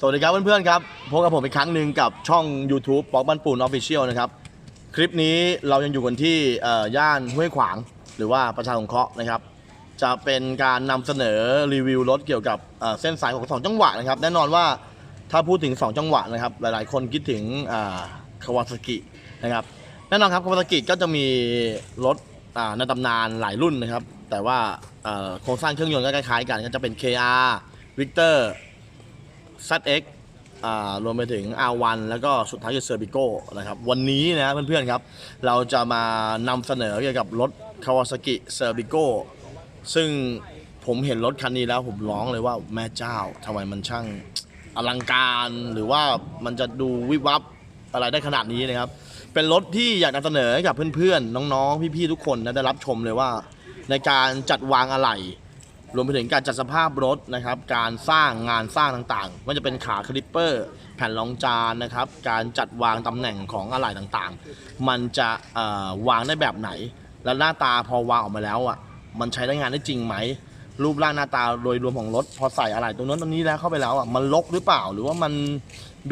สวัสดีครับเพื่อนๆครับพบกับผมอีกครั้งหนึ่งกับช่อง YouTube ปอกบ้านปูนออฟฟิเชียลนะครับ คลิปนี้เรายังอยู่กันที่ย่านห้วยขวาง หรือว่าประชาสงเคราะห์นะครับ จะเป็นการนำเสนอรีวิวรถเกี่ยวกับเส้นสายของสองจังหวะนะครับ แน่นอนว่าถ้าพูดถึง 2 จังหวะนะครับ หลายๆ คนคิดถึงคาวาซากินะครับแน่นอนครับคาวาซากิก็จะมีรถอ่าในตำนานหลายรุ่นนะครับ แต่ว่าโครงสร้างเครื่องยนต์ก็คล้ายๆกันก็จะเป็น KR Victor ZX อ่ารวมไปถึง R1 แล้วก็สุดท้ายคือ c e r b i c o นะครับ วันนี้นะเพื่อนๆครับ เราจะมานำเสนอเกี่ยวกับรถ Kawasaki c e r b i c o ซึ่งผมเห็นรถคันนี้แล้วผมร้องเลยว่าแม่เจ้าทำไมมันช่างอลังการหรือว่ามันจะดูวิบวับอะไรได้ขนาดนี้นะครับ เป็นรถที่อยากนำเสนอให้กับเพื่อนๆ น้องๆ พี่ๆ ทุกคนนะได้รับชมเลยว่า ในการจัดวางอะไหล่ รวมไปถึงการจัดสภาพรถนะครับ การสร้างงานสร้างต่างๆม่ว่าจะเป็นขาคลิปเปอร์ แผ่นรองจานนะครับ การจัดวางตำแหน่งของอะไหล่ต่างๆ มันจะวางได้แบบไหน และหน้าตาพอวางออกมาแล้วอะมันใช้ได้งานได้จริงไหม รูปร่างหน้าตาโดยรวมของรถ พอใส่อะไหล่ตรงนั้นตรงนี้แล้วเข้าไปแล้วอะมันลกหรือเปล่า หรือว่ามัน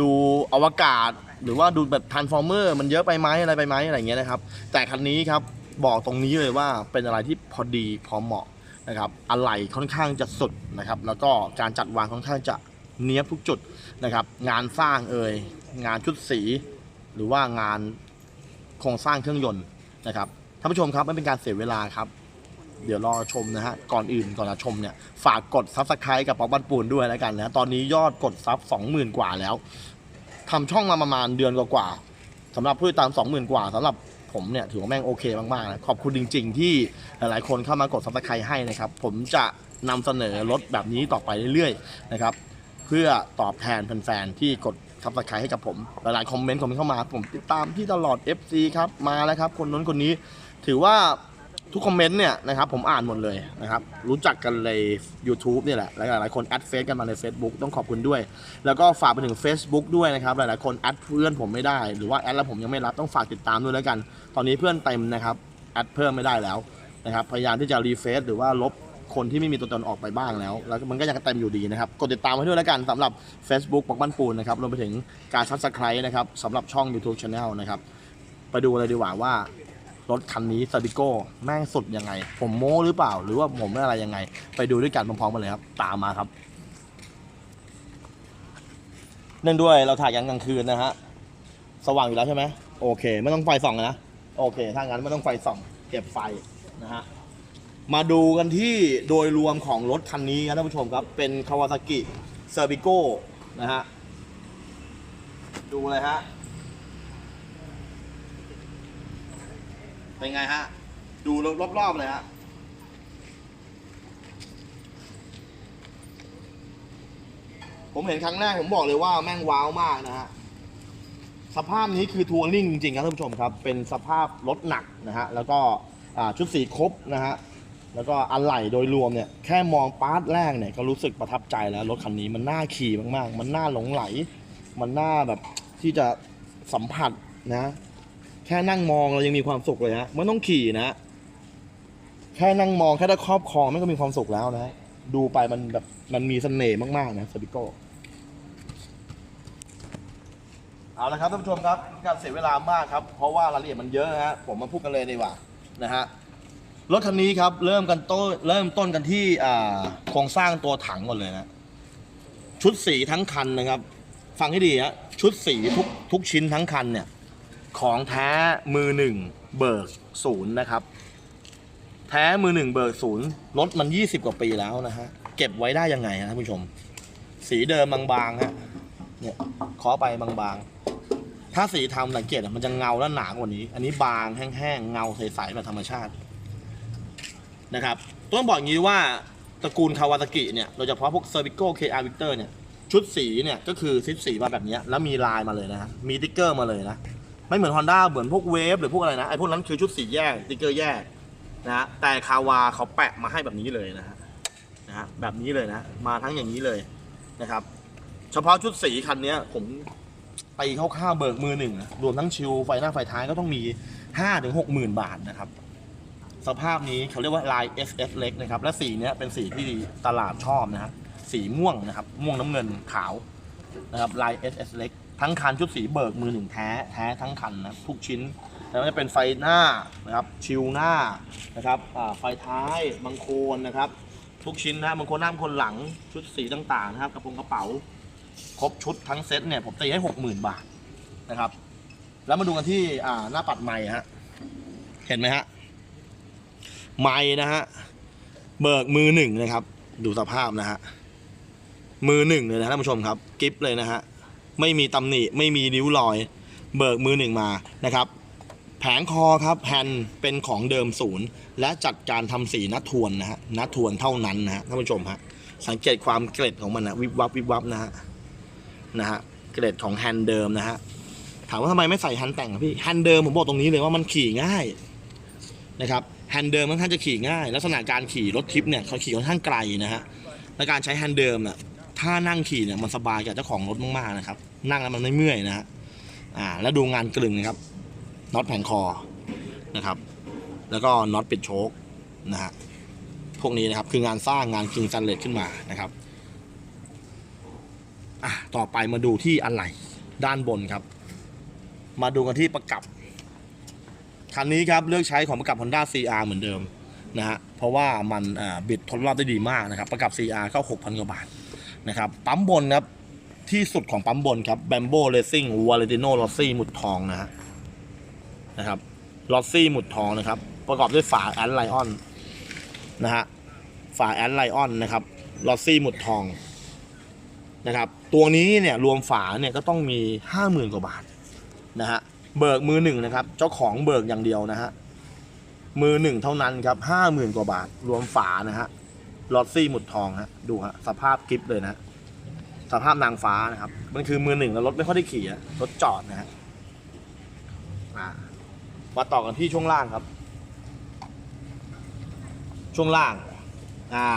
ดูอวกาศ หรือว่าดูแบบทันฟอร์เมอร์มันเยอะไปไหมอะไรไปไหมอะไรเงี้ยนะครับ แต่คันนี้ครับบอกตรงนี้เลยว่าเป็นอะไรที่พอดีพอเหมาะ นะครับอะไหล่ค่อนข้างจะสุดนะครับ แล้วก็การจัดวางค่อนข้างจะเนี้ยบทุกจุดนะครับ งานสร้างเอ่ยงานชุดสี หรือว่างานโครงสร้างเครื่องยนต์นะครับท่านผู้ชมครับไม่เป็นการเสียเวลาครับเดี๋ยวรอชมนะฮะ ก่อนอื่นก่อนจะชมเนี่ย ฝากกดซับสไครต์กับป๊อกบ้านปูนด้วยแล้วกันนะ ตอนนี้ยอดกดซับ20,000กว่าแล้วทำช่องมาประมาณเดือนกว่าๆสำหรับผู้ติดตาม20,000กว่าสำหรับ ผมเนี่ยถือว่าแม่งโอเคมากๆนะขอบคุณจริง ๆ ที่หลายๆคนเข้ามากดซับสไครต์ให้นะครับ ผมจะนำเสนอรถแบบนี้ต่อไปเรื่อยๆนะครับเพื่อตอบแทนแฟนๆที่กดซับสไครต์ให้กับผมหลายๆคอมเมนต์คอมเมนต์เข้ามา ผมติดตามที่ตลอด FC ครับมาแล้วครับ คนนู้นคนนี้ถือว่า ทุกคอมเมนต์เนี่ยนะครับผมอ่านหมดเลยนะครับ รู้จักกันเลย YouTube เนี่ยแหละแล้วหลายคนแอดเฟซกันมาใน Facebook ต้องขอบคุณด้วย แล้วก็ฝากไปถึง Facebook ด้วยนะครับ หลายๆคนแอดเพื่อนผมไม่ได้ หรือว่าแอดแล้วผมยังไม่รับต้องฝากติดตามด้วยแล้วกัน ตอนนี้เพื่อนเต็มนะครับแอดเพิ่มไม่ได้แล้วนะครับพยายามที่จะรีเฟซหรือว่าลบคนที่ไม่มีตัวตนออกไปบ้างแล้ว แล้วมันก็ยังเต็มอยู่ดีนะครับ กดติดตามไว้ด้วยแล้วกันสำหรับ Facebook ปอกบ้านปูนนะครับรวมไปถึงการซับสไครต์นะครับสำหรับช่อง YouTube Channel นะครับไปดูเลยดีกว่าว่า รถคันนี้ซาบิโก้แม่งสุดยังไง ผมโม้หรือเปล่า หรือว่าผมอะไรยังไง ไปดูด้วยกันพร้อมๆกันเลยครับ ตามมาครับ เนื่องด้วยเราถ่ายกันกลางคืนนะฮะ สว่างอยู่แล้วใช่ไหมโอเค ไม่ต้องไฟส่องนะ โอเค ถ้างั้นไม่ต้องไฟส่อง เก็บไฟนะฮะ มาดูกันที่โดยรวมของรถคันนี้ครับท่านผู้ชมครับ เป็น Kawasaki s e r b i c o นะฮะ ดูเลยฮะ เป็นไงฮะ ดูรอบๆเลยฮะผมเห็นครั้งแรกผมบอกเลยว่าแม่งว้าวมากนะฮะสภาพนี้คือทัวริ่งจริงๆครับท่านผู้ชมครับ เป็นสภาพรถหนักนะฮะแล้วก็ชุดสีครบนะฮะแล้วก็อะไหล่โดยรวมเนี่ยแค่มองปาร์ทแรกเนี่ยก็รู้สึกประทับใจแล้วรถคันนี้มันน่าขี่มากๆ มันน่าหลงไหล มันน่าแบบที่จะสัมผัสนะ แค่นั่งมองเรายังมีความสุขเลยฮะไม่ต้องขี่นะ แค่นั่งมองแค่ได้ครอบครองมันก็มีความสุขแล้วนะดูไปมันแบบมันมีเสน่ห์มากๆนะสปิโก้เอาละครับท่านผู้ชมครับการเสียเวลามากครับ เพราะว่ารายละเอียดมันเยอะฮะผมมาพูดกันเลยดีกว่านะฮะรถคันนี้ครับเริ่มกันต้นเริ่มต้นกันที่อ่าโครงสร้างตัวถังก่อนเลยนะชุดสีทั้งคันนะครับ ฟังให้ดีฮะชุดสีทุกทุกชิ้นทั้งคันเนี่ย ของแท้มือหนึ่งเบิกศูนย์นะครับ แท้มือหนึ่งเบิกศูนย์รถมัน 20 กว่าปีแล้วนะฮะ เก็บไว้ได้ยังไงฮะท่านผู้ชม สีเดิมบางๆฮะเนี่ยเคาะไปบางๆ ถ้าสีทำสังเกตมันจะเงาและหนากว่านี้ อันนี้บางแห้งๆเงาใสๆแบบธรรมชาตินะครับต้องบอกอย่างนี้ว่าตระกูลคาวาตากิเนี่ยโดยเฉพาะพวกเซอร์วิโก้เคอาร์วิกเตอร์เนี่ยชุดสีเนี่ยก็คือซิปสีมาแบบนี้แล้วมีลายมาเลยนะฮะมีติ๊กเกอร์มาเลยนะ ไม่เหมือน Honda เหมือนพวกเวฟหรือพวกอะไรนะไอ้พวกนั้นคือชุดสีแยกติ๊กเกอร์แยกนะฮะแต่คาวาเขาแปะมาให้แบบนี้เลยนะฮะนะฮะแบบนี้เลยนะ มาทั้งอย่างนี้เลยนะครับ เฉพาะชุดสีคันเนี้ยผมไปคร่าวๆเบิกมือหนึ่งอะรวมทั้งชิวไฟหน้าไฟท้ายก็ต้องมี5้าถึงหกหมื่นบาทนะครับ สภาพนี้เขาเรียกว่าลาย SF เล็กนะครับ และสีเนี้ยเป็นสีที่ตลาดชอบนะฮะสีม่วงนะครับ ม่วงน้ำเงินขาวนะครับลาย SS เล็ก ทั้งคันชุดสีเบิกมือหนึ่งแท้แท้ทั้งคันนะทุกชิ้นแล้วจะเป็นไฟหน้านะครับชิวหน้านะครับไฟท้ายบังโคนนะครับ ทุกชิ้นนะบางคนหน้าบางคนหลังชุดสีต่างๆนะครับกระโปรงกระเป๋า ครบชุดทั้งเซ็ตเนี่ยผมตีให้หกหมื่นบาทนะครับ แล้วมาดูกันที่อ่าหน้าปัดไม้ฮะเห็นไหมฮะไม้นะฮะเบิกมือหนึ่งนะครับ ดูสภาพนะฮะมือหนึ่งเลยนะท่านผู้ชมครับ กิฟเลยนะฮะ ไม่มีตำหนิไม่มีนิ้วรอย เบิกมือหนึ่งมานะครับแผงคอครับแฮนเป็นของเดิมศูนย์และจัดการทำสีนัดทวนนะฮะนัดทวนเท่านั้นนะฮะท่านผู้ชมฮะสังเกตความเกล็ดของมันนะวิบวับวิบวับนะฮะนะฮะเกล็ดของแฮนเดิมนะฮะถามว่าทำไมไม่ใส่แฮนแต่งพี่แฮนเดิมผมบอกตรงนี้เลยว่ามันขี่ง่ายนะครับแฮนเดิมค่อนข้างจะขี่ง่าย ลักษณะการขี่รถทิปเนี่ยเขาขี่ค่อนข้างไกลนะฮะและการใช้แฮนเดิมน่ะ ถ้านั่งขี่เนี่ยมันสบายกับเจ้าของรถมากๆนะครับ นั่งแล้วมันไม่เมื่อยนะฮะอ่า แล้วดูงานกลึงนะครับน็อตแผงคอนะครับ แล้วก็น็อตปิดโชคนะฮะพวกนี้นะครับคืองานสร้างงานคิงซันเลตขึ้นมานะครับอะต่อไปมาดูที่อะไหล่ด้านบนครับ มาดูกันที่ประกับคันนี้ครับเลือกใช้ของประกับ Honda CR เหมือนเดิมนะฮะเพราะว่ามันอ่าบิดทนรอบได้ดีมากนะครับ ประกับ CR เข้า 6,000 กว่าบาท นะครับปั๊มบนครับที่สุดของปั๊มบนครับ Bambo Racing Valentino Rossi หมุดทองนะฮะนะครับลอสซี่หมุดทองนะครับ ประกอบด้วยฝาแอนไลออนนะฮะฝาแอนไลออนนะครับลอสซี่หมุดทองนะครับตัวนี้เนี่ยรวมฝาเนี่ยก็ต้องมีห้าหมื่นกว่าบาทนะฮะเบิกมือหนึ่งนะครับ เจ้าของเบิกอย่างเดียวนะฮะมือหนึ่งเท่านั้นครับห้าหมื่นกว่าบาทรวมฝานะฮะ ลอสซี่หมุดทองฮะดูฮะสภาพกิฟเลยนะสภาพนางฟ้านะครับ มันคือมือหนึ่งแล้วรถไม่ค่อยได้ขี่อะรถจอดนะฮะมาต่อกันที่ช่วงล่างครับ ช่วงล่าง อ่า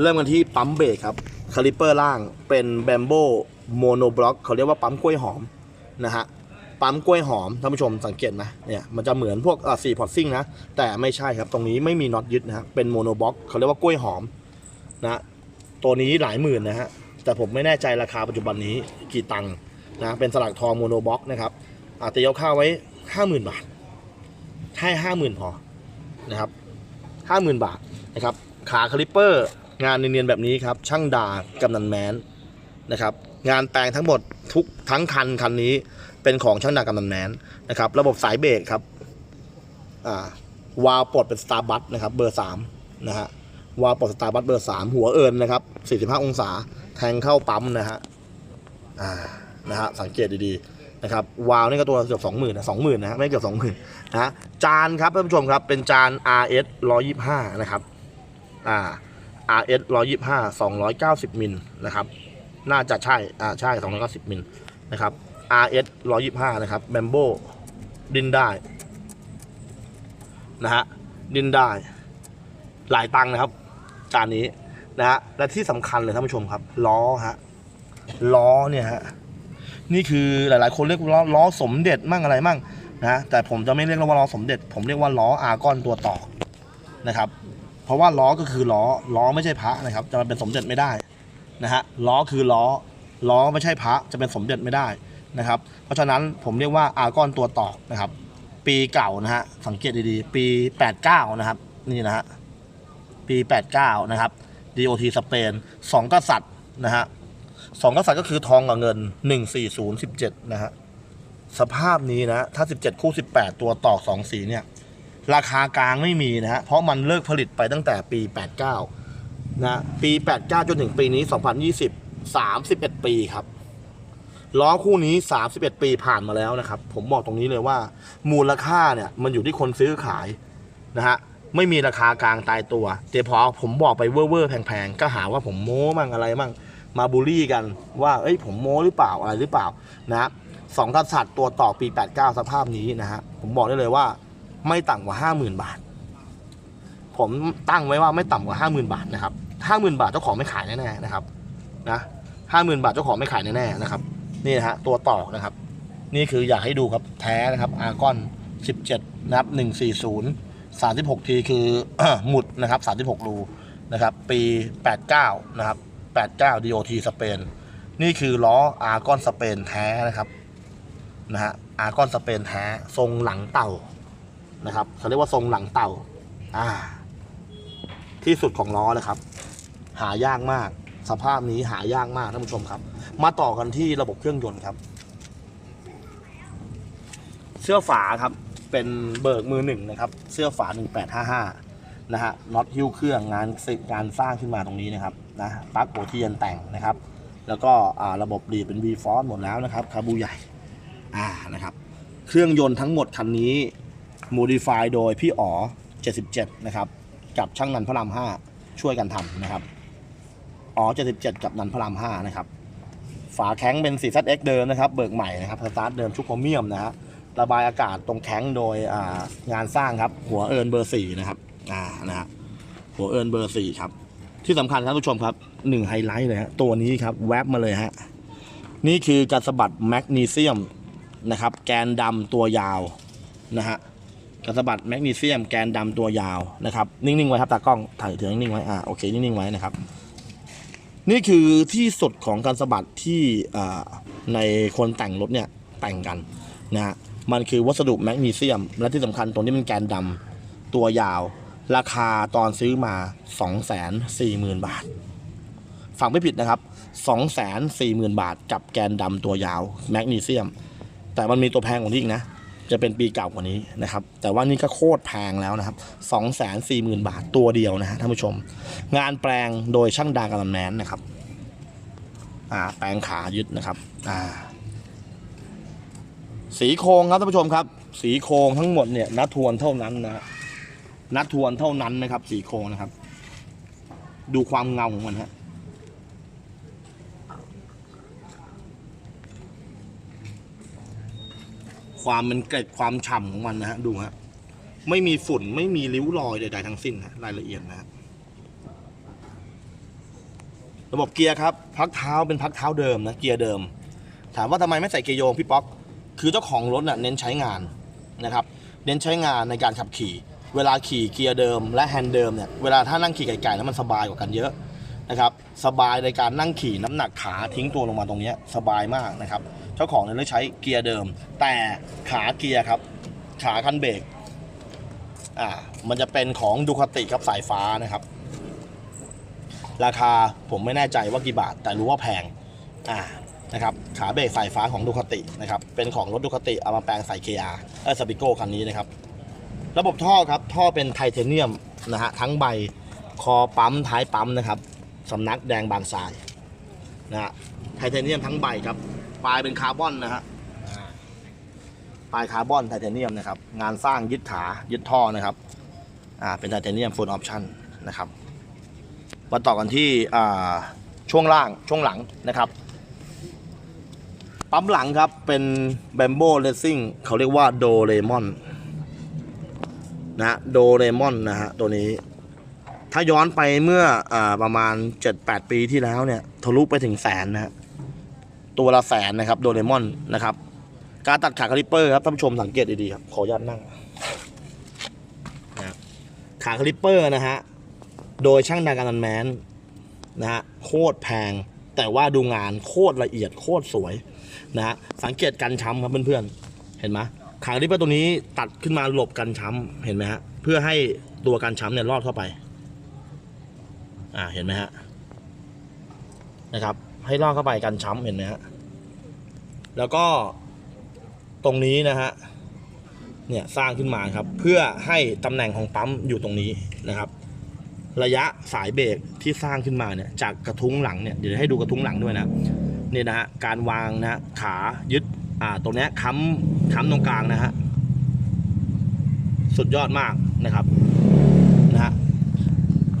เริ่มกันที่ปั๊มเบรกครับคาลิปเปอร์ล่างเป็นแบมโบโมโนบล็อกเขาเรียกว่าปั๊มกล้วยหอมนะฮะ ปั๊มกล้วยหอมท่านผู้ชมสังเกตไหมเนี่ยมันจะเหมือนพวกสี่พอร์ตซิ่งนะ แต่ไม่ใช่ครับตรงนี้ไม่มีน็อตยึดนะฮะเป็นโมโนบล็อกเขาเรียกว่ากล้วยหอมนะตัวนี้หลายหมื่นนะฮะแต่ผมไม่แน่ใจราคาปัจจุบันนี้กี่ตังค์นะเป็นสลักทองโมโนบล็อกนะครับอาตีเอาค่าไว้ห้าหมื่นบาท ให้ห้าหมื่นพอนะครับห้าหมื่นบาทนะครับขาคลิปเปอร์งานเนียนๆแบบนี้ครับช่างดากำนันแมน นะครับงานแปลงทั้งหมดทุกทั้งคันคันนี้เป็นของช่างดากำนันแมนนะครับ ระบบสายเบรกครับาวาล์วปลดเป็นสตาร์บัคนะครับเบอร์สามนะฮะวาล์วปลดสตาร์บัคเบอร์สามหัวเอิญนะครับสี่สิบห้าองศาแทงเข้าปั๊มนะฮะอ่านะฮะสังเกตดีๆนะครับวาล์วนี่ก็ตัวเกือบสองหมื่นนะสองหมื่นนะไม่เกือบสองหมื่นนะฮะจานครับท่านผู้ชมครับเป็นจาน RS 125 นะครับอ่า RS 125 290 มิลนะครับ น่าจะใช่ อ่า ใช่ 290มิลนะครับ RS 125 นะครับแบมโบดินได้ นะฮะ ดินได้ หลายตังค์นะครับ จานนี้ นะฮะ และที่สำคัญเลยท่านผู้ชมครับ ล้อฮะ ล้อเนี่ยฮะ นี่คือหลาย ๆ คนเรียกล้อล้อสมเด็จมั่งอะไรมั่งนะ แต่ผมจะไม่เรียกว่าล้อสมเด็จ ผมเรียกว่าล้ออาร์กอนตัวต่อ นะครับ เพราะว่าล้อก็คือล้อ ล้อไม่ใช่พระนะครับ จะมาเป็นสมเด็จไม่ได้ นะฮะล้อคือล้อ ล้อไม่ใช่พระจะเป็นสมเด็จไม่ได้นะครับ เพราะฉะนั้นผมเรียกว่าอาร์กอนตัวต่อนะครับ ปีเก่านะฮะสังเกตดีๆ ปี 89 นะครับ นี่นะฮะปี 89 นะครับ DOT สเปนสองกษัตริย์นะฮะสองกษัตริย์ก็คือทองกับเงินหนึ่งสี่ศูนย์สิบเจ็ดนะฮะสภาพนี้นะถ้าสิบเจ็ดคู่สิบแปดตัวตอสองสีเนี่ย ราคากลางไม่มีนะฮะเพราะมันเลิกผลิตไปตั้งแต่ปีแปดเก้า นะปีแปดเก้าจนถึงปีนี้สองพันยี่สิบสามสิบเอ็ดปีครับล้อคู่นี้สามสิบเอ็ดปีผ่านมาแล้วนะครับ ผมบอกตรงนี้เลยว่า มูลค่าเนี่ยมันอยู่ที่คนซื้อขายนะฮะไม่มีราคากลางตายตัวแต่พอผมบอกไปเว่อร์แพงๆ ก็หาว่าผมโม้มั่งอะไรมั่งมาบูลลี่กันว่าเอ้ยผมโม้หรือเปล่าอะไรหรือเปล่านะฮะสองกษัตริย์ตัวต่อปี 89 สภาพนี้นะฮะผมบอกได้เลยว่าไม่ต่ำกว่า 50,000 บาท ผมตั้งไว้ว่าไม่ต่ำกว่า 50,000 บาทนะครับ 50,000บาทเจ้าของไม่ขายแน่ๆนะครับนะ50,000บาทเจ้าของไม่ขายแน่ๆนะครับนี่นะฮะตัวต่อนะครับ นี่คืออยากให้ดูครับแท้นะครับอาร์กอน17นะครับ140 36ทีคือหมุดนะครับ36รูนะครับ ปี89นะครับ89 DOT สเปนนี่คือล้ออาร์กอนสเปนแท้นะครับนะฮะอาร์กอนสเปนแท้ทรงหลังเต่านะครับเขาเรียกว่าทรงหลังเต่าอ่าที่สุดของล้อเลยครับ หายากมาก สภาพนี้หายากมากท่านผู้ชมครับ มาต่อกันที่ระบบเครื่องยนต์ครับ เสื้อฝาครับเป็นเบิกมือหนึ่งนะครับ เสื้อฝา 1855 นะฮะน็อตฮิ้วเครื่องงานสิงานสร้างขึ้นมาตรงนี้นะครับนะปลั๊กโอที่ยันแต่งนะครับ แล้วก็ระบบดีดเป็น V f o r c e หมดแล้วนะครับคาบูใหญ่อ่านะครับ เครื่องยนต์ทั้งหมดคันนี้ modify โดยพี่อ๋อ 77 นะครับ กับช่างนันพระราม 5 ช่วยกันทำนะครับ อ๋อ77 กับนันพระราม5นะครับ ฝาแข้งเป็น 4ZX เดิมนะครับ เบิกใหม่นะครับสตาร์ทเดิมชุกโครเมียมนะฮะระบายอากาศตรงแข้งโดยงานสร้างครับ หัวเอิญเบอร์4นะครับอ่านะฮะหัวเอิญเบอร์4ครับ ที่สำคัญครับทุกผู้ชมครับหนึ่งไฮไลท์เลยฮะตัวนี้ครับแวบมาเลยฮะนี่คือการสะบัดแมกนีเซียมนะครับ แกนดำตัวยาวนะฮะการสบัดแมกนีเซียมแกนดำตัวยาวนะครับ นิ่งๆไว้ครับตากล้องถ่ายถือนิ่งๆไว้อ่าโอเค นิ่งๆไว้นะครับ นี่คือที่สุดของการสะบัดที่ในคนแต่งรถเนี่ยแต่งกันนะฮะมันคือวัสดุแมกนีเซียม และที่สำคัญตัวนี้มันแกนดำตัวยาว ราคาตอนซื้อมา 240,000 บาท ฟังไม่ผิดนะครับ 240,000 บาทกับแกนดำตัวยาวแมกนีเซียม แต่มันมีตัวแพงกว่านี้อีกนะ จะเป็นปีเก่ากว่านี้นะครับ แต่ว่านี่ก็โคตรแพงแล้วนะครับ240,000 บาทตัวเดียวนะฮะท่านผู้ชม งานแปลงโดยช่างดาการันแมนนะครับ อ่า แปลงขายึดนะครับ อ่า สีโครงครับท่านผู้ชมครับ สีโครงทั้งหมดเนี่ยนัดทวนเท่านั้นนะฮะนัดทวนเท่านั้นนะครับ สีโครงนะครับ ดูความเงาของมันฮะ ความเป็นเกล็ดความฉ่ำของมันนะฮะดูฮะไม่มีฝุ่นไม่มีริ้วรอยใด ๆ ทั้งสิ้นนะรายละเอียดนะฮะระบบเกียร์ครับพักเท้าเป็นพักเท้าเดิมนะเกียร์เดิม ถามว่าทำไมไม่ใส่เกียร์โยงพี่ป๊อกคือเจ้าของรถน่ะเน้นใช้งานนะครับ เน้นใช้งานในการขับขี่ เวลาขี่เกียร์เดิม และแฮนด์เดิมเนี่ยเวลาถ้านั่งขี่ไกลๆแล้วมันสบายกว่ากันเยอะ นะครับสบายในการนั่งขี่น้ำหนักขาทิ้งตัวลงมาตรงนี้สบายมากนะครับเจ้าของเนี่ยเลือกใช้เกียร์เดิม แต่ขาเกียร์ครับ ขาคันเบรกอ่ามันจะเป็นของดูคาติครับสายฟ้านะครับ ราคาผมไม่แน่ใจว่ากี่บาท แต่รู้ว่าแพงอ่านะครับขาเบรกสายฟ้าของดูคาตินะครับเป็นของรถดูคาติเอามาแปลงใส่ KR เออสปิโก้คันนี้นะครับ ระบบท่อครับท่อเป็นไทเทเนียมนะฮะทั้งใบคอปั๊มท้ายปั๊มนะครับ สำนักแดงบางทรายนะฮะไทเทเนียมทั้งใบครับปลายเป็นคาร์บอนนะฮะปลายคาร์บอนไทเทเนียมนะครับ งานสร้างยึดขายึดท่อนะครับอ่าเป็นไทเทเนียมฟูลออปชั่นนะครับมาต่อกันที่อ่าช่วงล่างช่วงหลังนะครับปั๊มหลังครับเป็นแบมโบเลสซิ่งเขาเรียกว่าโดเรมอนนะฮะโดเรมอนนะฮะตัวนี้ ถ้าย้อนไปเมื่ออประมาณ 7-8 ปีที่แล้วเนี่ยทะลุไปถึงแสนนะฮะตัวละแสนนะครับโดเรมอนนะครับ การตัดขาคาลิปเปอร์ครับท่านผู้ชมสังเกตดีๆครับขออนุญาตนั่งนะขาคาลิปเปอร์นะฮะโดยช่างดาการันแมนนะฮะโคตรแพงแต่ว่าดูงานโคตรละเอียดโคตรสวยนะฮะสังเกตกันช้ำครับเพื่อนๆเห็นไหมขาลิปเปอร์ตัวนี้ตัดขึ้นมาหลบกันช้ำเห็นไหมฮะเพื่อให้ตัวกันช้ำเนี่ยรอดเข้าไป อ่าเห็นไหมฮะนะครับ ให้รอเข้าไปกันช้ำเห็นไหมฮะแล้วก็ตรงนี้นะฮะเนี่ยสร้างขึ้นมาครับ เพื่อให้ตำแหน่งของปั๊มอยู่ตรงนี้นะครับ ระยะสายเบรกที่สร้างขึ้นมาเนี่ยจากกระทุ้งหลังเนี่ยเดี๋ยวให้ดูกระทุ้งหลังด้วยนะเนี่ยนะฮะการวางนะฮะขายึดอ่าตรงนี้ค้ำค้ำตรงกลางนะฮะสุดยอดมากนะครับนะฮะ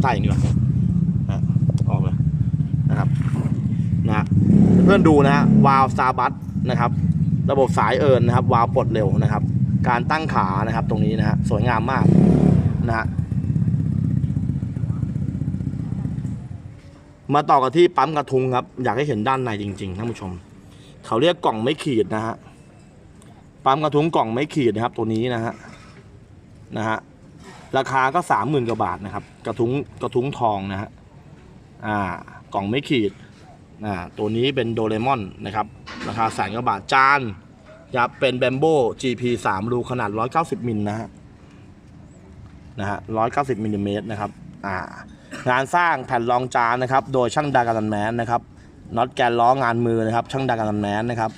ใต้อย่างนี้ว่ะนะออกเลยนะครับ นะเพื่อนดูนะฮะวาล์วซาบัสนะครับ ระบบสายเอิญนะครับ วาล์วปลดเร็วนะครับ การตั้งขานะครับตรงนี้นะฮะสวยงามมากนะฮะมาต่อกันที่ปั๊มกระทุงครับ อยากให้เห็นด้านในจริงๆท่านผู้ชม เขาเรียกกล่องไม่ขีดนะฮะปั๊มกระทุงกล่องไม่ขีดนะครับ ตัวนี้นะฮะนะฮะราคาก็สามหมื่นกว่าบาทนะครับ กระทุงกระทุงทองนะฮะอ่ากล่องไม่ขีด อ่าตัวนี้เป็นโดเรมอนนะครับ ราคาแสนกว่าบาทจานครับเป็นแบมโบ GP 3 รูขนาด 190 มิลนะฮะนะฮะ190มิลลิเมตรนะครับอ่างานสร้างแผ่นรองจานนะครับ โดยช่างดาการันแมนนะครับน็อตแกนล้องานมือนะครับ ช่างดาการันแมนนะครับ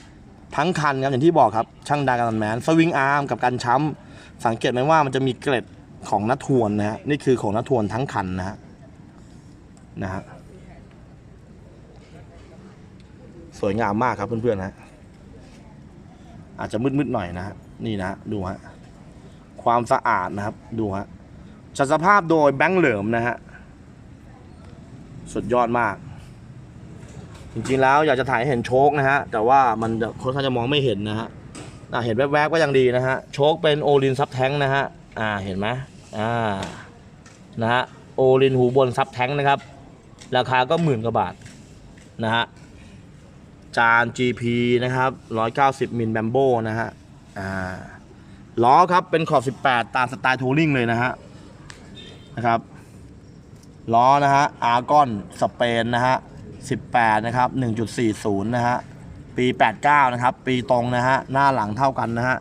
ทั้งคันครับอย่างที่บอกครับ ช่างดาการันแมนสวิงอาร์มกับการช้ำสังเกตไหมว่ามันจะมีเกล็ดของนัทวนนะฮะนี่คือของนัทวนทั้งคันนะฮะนะฮะ สวยงามมากครับเพื่อนๆนะอาจจะมืดๆหน่อยนะฮะนี่นะฮะดูฮะความสะอาดนะครับดูฮะจัดสภาพโดยแบงค์เหลิมนะฮะสุดยอดมาก จริงๆแล้วอยากจะถ่ายให้เห็นโชคนะฮะแต่ว่ามันค่อนข้างจะมองไม่เห็นนะฮะอะเห็นแวบๆก็ยังดีนะฮะโชคเป็นโอลินซับแท้งนะฮะอ่าเห็นไหมอ่านะฮะโอลินหูบนซับแท้งนะครับ ราคาก็หมื่นกว่าบาทนะฮะ จาน GP นะครับ 190มิลแบมโบนะฮะ อ่า ล้อครับเป็นขอบ 18 ตามสไตล์ทัวริงเลยนะฮะ นะครับ ล้อนะฮะ อาร์กอน สเปนนะฮะ 18 นะครับ 1.40 นะฮะ ปี 89 นะครับ ปีตรงนะฮะ หน้าหลังเท่ากันนะฮะ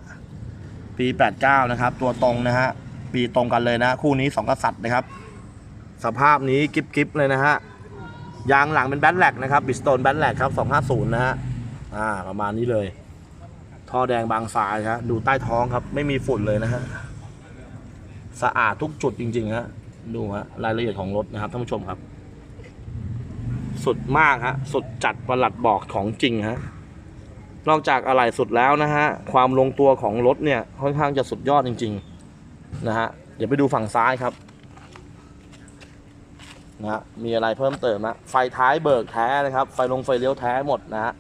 ปี 89 นะครับ ตัวตรงนะฮะ ปีตรงกันเลยนะ คู่นี้ 2 กษัตริย์นะครับ สภาพนี้กิฟกิฟเลยนะฮะ ยางหลังเป็นแบทแลกนะครับบิสโตนแบทแลกครับ250 นะฮะอ่าประมาณนี้เลย ท่อแดงบางสายครับดูใต้ท้องครับ ไม่มีฝุ่นเลยนะฮะสะอาดทุกจุดจริงๆฮะดูฮะรายละเอียดของรถนะครับท่านผู้ชมครับ สุดมากฮะสุดจัดประหลัดบอกของจริงฮะนอกจากอะไรสุดแล้วนะฮะความลงตัวของรถเนี่ยค่อนข้างจะสุดยอดจริง ๆ นะฮะเดี๋ยวไปดูฝั่งซ้ายครับ นะฮะมีอะไรเพิ่มเติมนะไฟท้ายเบิกแท้นะครับ ไฟลงไฟเลี้ยวแท้หมดนะฮะ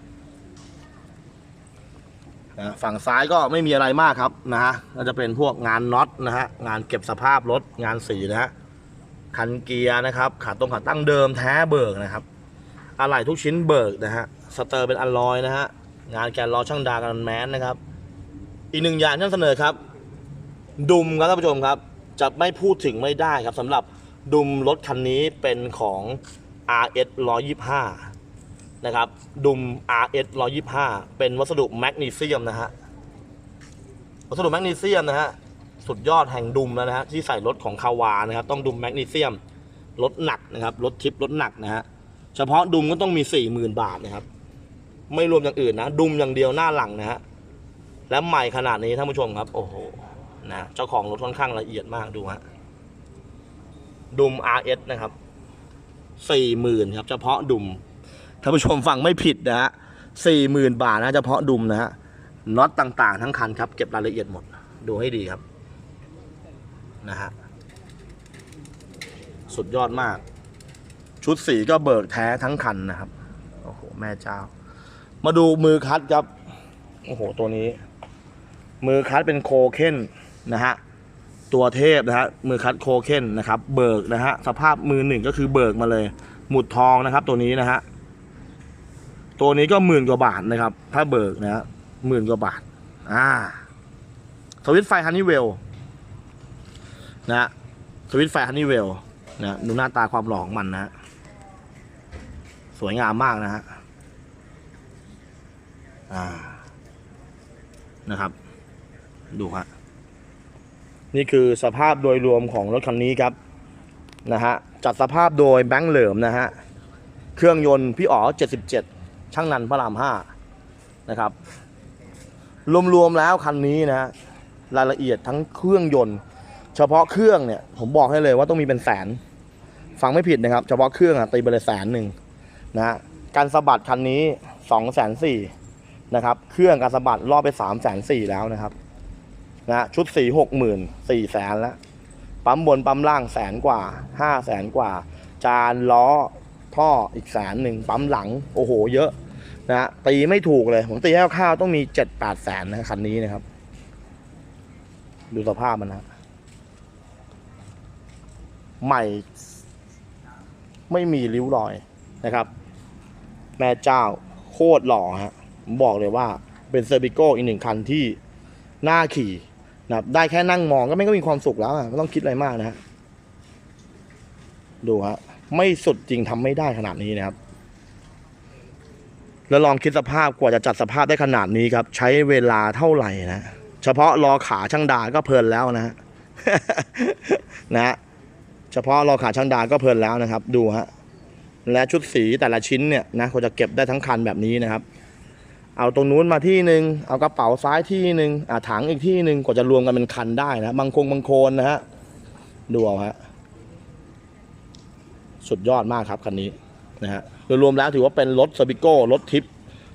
นะฝั่งซ้ายก็ไม่มีอะไรมากครับนะฮะก็จะเป็นพวกงานน็อตนะฮะงานเก็บสภาพรถงานสีนะฮะคันเกียร์นะครับขาตรงขาตั้งเดิมแท้เบิกนะครับอะไหล่ทุกชิ้นเบิกนะฮะสเตอร์เป็นอัลลอยนะฮะงานแกนล้อช่างดากันแมนนะครับ อีกหนึ่งอย่างที่นำเสนอครับ ดุมครับท่านผู้ชมครับจะไม่พูดถึงไม่ได้ครับสำหรับ ดุมรถคันนี้เป็นของ RS 125 นะครับ ดุม RS 125 เป็นวัสดุแมกนีเซียมนะฮะ วัสดุแมกนีเซียมนะฮะ สุดยอดแห่งดุมแล้วนะฮะ ที่ใส่รถของคาวานะครับ ต้องดุมแมกนีเซียม รถหนักนะครับ รถทิปรถหนักนะฮะ เฉพาะดุมก็ต้องมี 40,000 บาทนะครับ ไม่รวมอย่างอื่นนะ ดุมอย่างเดียวหน้าหลังนะฮะ และใหม่ขนาดนี้ท่านผู้ชมครับ โอ้โห นะ เจ้าของรถค่อนข้างละเอียดมากดูฮะ ดุม RS นะครับสี่หมื่นครับเฉพาะดุมท่านผู้ชมฟังไม่ผิดนะฮะสี่หมื่นบาทนะเฉพาะดุมนะฮะน็อตต่างๆ ทั้งคันครับเก็บรายละเอียดหมดดูให้ดีครับนะฮะสุดยอดมาก ชุดสีก็เบิกแท้ทั้งคันนะครับโอ้โหแม่เจ้า มาดูมือคัดครับโอ้โหตัวนี้ มือคัดเป็นโคเคนนะฮะ ตัวเทพนะฮะมือคัดโคเคนนะครับเบิกนะฮะสภาพมือหนึ่งก็คือเบิกมาเลย หมุดทองนะครับ ตัวนี้นะฮะตัวนี้ก็หมื่นกว่าบาทนะครับ ถ้าเบิกนะฮะหมื่นกว่าบาทอ่าสวิตไฟฮันนี่เวลนะฮะสวิตไฟฮันนี่เวลนะดูหน้าตาความหล่อของมันนะฮะสวยงามมากนะฮะอ่านะครับ ดูฮะ นี่คือสภาพโดยรวมของรถคันนี้ครับนะฮะจัดสภาพโดยแบงค์เหลิมนะฮะเครื่องยนต์พี่อ๋อ 77 ช่างนันพระราม 5 นะครับ รวมๆแล้วคันนี้นะฮะรายละเอียดทั้งเครื่องยนต์ เฉพาะเครื่องเนี่ยผมบอกให้เลยว่าต้องมีเป็นแสน ฟังไม่ผิดนะครับ เฉพาะเครื่องอะตีไปเลยแสนหนึ่งนะฮะการสะบัดคันนี้2องแสนสี่นะครับ เครื่องการสะบัดรอบไป3ามแสนสี่แล้วนะครับ นะชุดสีหกหมื่นสี่แสนแล้วปั๊มบนปั๊มล่างแสนกว่าห้าแสนกว่า จานล้อท่ออีกแสนหนึ่งปั๊มหลังโอ้โห เยอะนะฮะตีไม่ถูกเลย ผมตีคร่าวต้องมีเจ็ดแปดแสนนะคันนี้นะครับ ดูสภาพมันนะ ใหม่ ไม่มีริ้วรอยนะครับ แม่เจ้าโคตรหล่อฮะผมบอกเลยว่าเป็นเซอร์บิโกอีกหนึ่งคันที่หน้าขี่ นะครับได้แค่นั่งมองก็ไม่ก็มีความสุขแล้วอะไม่ต้องคิดอะไรมากนะฮะดูฮะไม่สุดจริงทำไม่ได้ขนาดนี้นะครับ แล้วลองคิดสภาพกว่าจะจัดสภาพได้ขนาดนี้ครับ ใช้เวลาเท่าไหร่นะเฉพาะรอขาช่างดาก็เพลินแล้วนะฮะนะฮะเฉพาะรอขาช่างดาก็เพลินแล้วนะครับ ดูฮะและชุดสีแต่ละชิ้นเนี่ยนะควรจะเก็บได้ทั้งคันแบบนี้นะครับ เอาตรงนู้นมาที่หนึ่งเอากระเป๋าซ้ายที่หนึ่งอ่าถังอีกที่หนึ่งกว่าจะรวมกันเป็นคันได้นะบางคงบางโคนนะฮะดูเอาฮะสุดยอดมากครับคันนี้นะฮะโดยรวมแล้วถือว่าเป็นรถสปิโก้รถทิป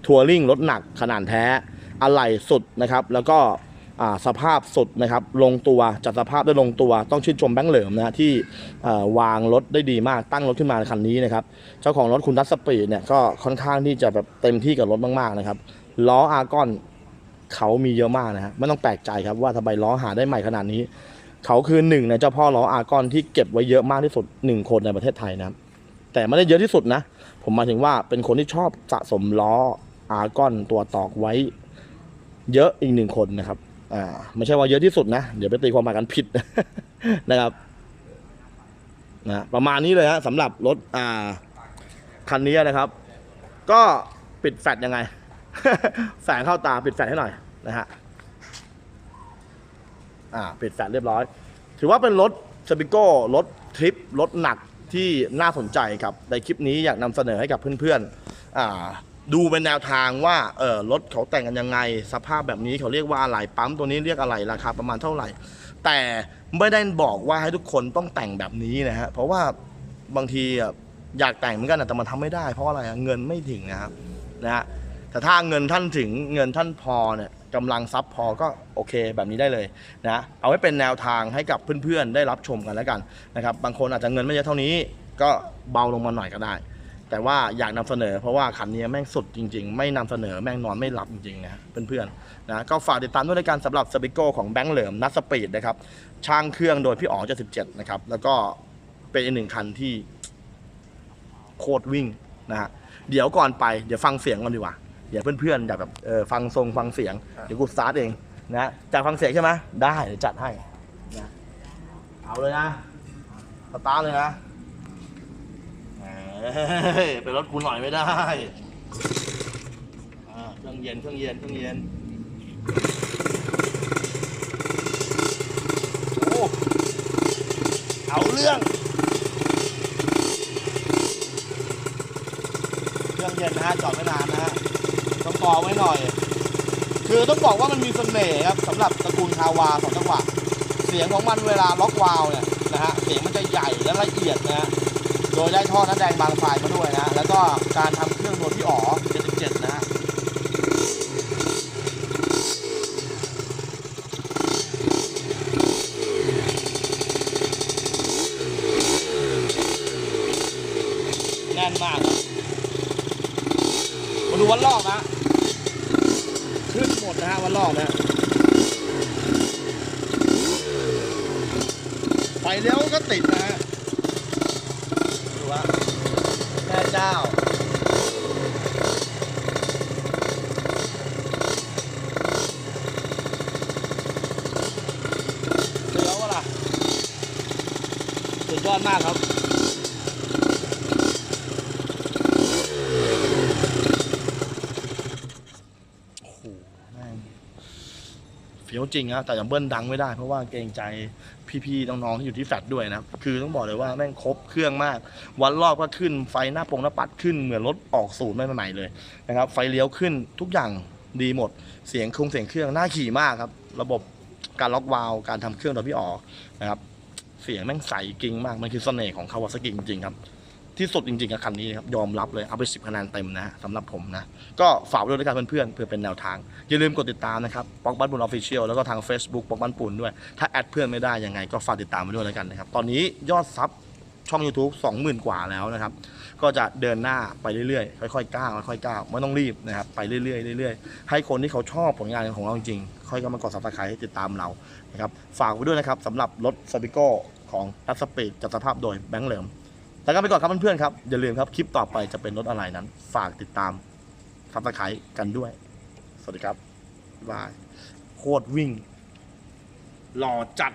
ทัวริงรถหนักขนาดแท้อะไหล่สุดนะครับ แล้วก็ สภาพสุดนะครับลงตัวจัดสภาพได้ลงตัว ต้องชื่นชมแบงค์เหลิมนะที่วางรถได้ดีมากตั้งรถขึ้นมาคันนี้นะครับเจ้าของรถคุณดัสสปีดเนี่ยก็ค่อนข้างที่จะแบบเต็มที่กับรถมากๆนะครับล้ออาร์กอนเขามีเยอะมากนะฮะไม่ต้องแปลกใจครับว่าทำไมล้อหาได้ใหม่ขนาดนี้ เขาคือหนึ่งในเจ้าพ่อล้ออาร์กอนที่เก็บไว้เยอะมากที่สุดหนึ่งคนในประเทศไทยนะครับแต่ไม่ได้เยอะที่สุดนะ ผมหมายถึงว่าเป็นคนที่ชอบสะสมล้ออาร์กอนตัวตอกไว้เยอะอีกหนึ่งคนนะครับ อ่าไม่ใช่ว่าเยอะที่สุดนะ เดี๋ยวไปตีความหมายกันผิดนะครับนะประมาณนี้เลยฮะสำหรับรถอ่าคันนี้นะครับ ก็ปิดแฟลชยังไง แสงเข้าตาปิดแฟลชให้หน่อยนะฮะอ่าปิดแฟลชเรียบร้อย ถือว่าเป็นรถสปิโก้รถทริปรถหนักที่น่าสนใจครับในคลิปนี้อยากนำเสนอให้กับเพื่อนๆอ่า ดูเป็นแนวทางว่าเออรถเขาแต่งกันยังไง สภาพแบบนี้เขาเรียกว่าอะไรปั๊มตัวนี้เรียกอะไรราคาประมาณเท่าไหร่ แต่ไม่ได้บอกว่าให้ทุกคนต้องแต่งแบบนี้นะฮะเพราะว่าบางทีอยากแต่งเหมือนกันแต่มันทำไม่ได้ เพราะอะไรเงินไม่ถึงนะครับนะฮะแต่ถ้าเงินท่านถึงเงินท่านพอเนี่ยกำลังทรัพย์พอก็โอเคแบบนี้ได้เลยนะเอาไว้เป็นแนวทางให้กับเพื่อนๆ ได้รับชมกันแล้วกันนะครับบางคนอาจจะเงินไม่เยอะเท่านี้ก็เบาลงมาหน่อยก็ได้ แต่ว่าอยากนำเสนอเพราะว่าคันนี้แม่งสุดจริง ๆ ไม่นำเสนอแม่งนอนไม่หลับจริงๆนะเพื่อนๆนะก็ฝากติดตามด้วยในการสำหรับสปิโก้ของแบงค์เหลิมนัทสปีดนะครับช่างเครื่องโดยพี่อ๋อเจ็ดสิบเจ็ดนะครับแล้วก็เป็นอีกหนึ่งคันที่โคตรวิ่งนะฮะเดี๋ยวก่อนไปเดี๋ยวฟังเสียงก่อนดีกว่าเดี๋ยวเพื่อนๆอยากแบบเออฟังทรงฟังเสียงเดี๋ยวกูสตาร์ทเองนะจากฟังเสียงใช่ไหมได้เดี๋ยวจัดให้นะเอาเลยนะสตาร์ทเลยนะ ฮ้ยเป็นรถกูหน่อยไม่ได้อ่าเครื่องเย็นเครื่องเย็นเครื่องเย็นโอ้เอาเรื่อง เครื่องเย็นนะฮะจอดไม่นานนะฮะต้องต่อไว้หน่อย คือต้องบอกว่ามันมีเสน่ห์ครับสำหรับตระกูลคาวาสองจังหวะ เสียงของมันเวลาล็อกวาล์วเนี่ยนะฮะเสียงมันจะใหญ่และละเอียดนะฮะ โดยได้ท่อน้ำแดงบางไฟมาด้วยนะ แล้วก็การทำเครื่องโดยพี่อ๋อ 77 นะฮะแน่นมากครับมาดูวันรอบนะ ขึ้นหมดนะฮะวันรอบนะฮะไฟเลี้ยวก็ติดนะฮะดูว่า แม่เจ้าเลี้ยวอะล่ะสุดยอดมากครับโอ้โหแม่งเฟี้ยวจริงครับแต่ยังเบิ้ลดังไม่ได้เพราะว่าเกรงใจ พี่ๆน้องๆที่อยู่ที่แฟลตด้วยนะครับคือต้องบอกเลยว่าแม่งครบเครื่องมาก วันรอบก็ขึ้นไฟหน้าปงหน้าปัดขึ้นเหมือนรถออกศูนย์ใหม่ๆเลยนะครับไฟเลี้ยวขึ้นทุกอย่างดีหมด เสียงคงเสียงเครื่องน่าขี่มากครับ ระบบการล็อกวาล์วการทำเครื่องโดยพี่ออกนะครับเสียงแม่งใสกิ่งมากมันคือเสน่ห์ของคาวาซากิจริงๆครับ ที่สุดจริงๆกับคันนี้ครับยอมรับเลยเอาไป 10คะแนนเต็มนะสำหรับผมนะ ก็ฝากไว้ด้วยด้วยกันเพื่อนๆเพื่อเป็นแนวทาง อย่าลืมกดติดตามนะครับป๊อกบ้านปูนออฟฟิเชียลแล้วก็ทาง Facebook ป๊อกบ้านปูนด้วย ถ้าแอดเพื่อนไม่ได้ยังไง ก็ฝากติดตามไว้ด้วยแล้วกันนะครับตอนนี้ยอดซับช่อง YouTube 20,000 กว่าแล้วนะครับ ก็จะเดินหน้าไปเรื่อยๆ ค่อยๆ ก้าว ค่อยๆ ก้าว ไม่ต้องรีบนะครับ ไปเรื่อยๆ เรื่อยๆ ให้คนที่เขาชอบผลงานของเราจริงๆค่อยก็มากดซับสไครต์ให้ติดตามเรา นะครับ ฝากไว้ด้วยนะครับสำหรับรถสปิโก้ของรัสเปีดจัดสภาพโดยแบงค์เหลิม แล้วก็ไปก่อนครับเพื่อนๆครับ อย่าลืมครับ คลิปต่อไปจะเป็นรถอะไรนั้น ฝากติดตามทับสไคร้กันด้วย สวัสดีครับบายบายโคตรวิ่ง หล่อจัด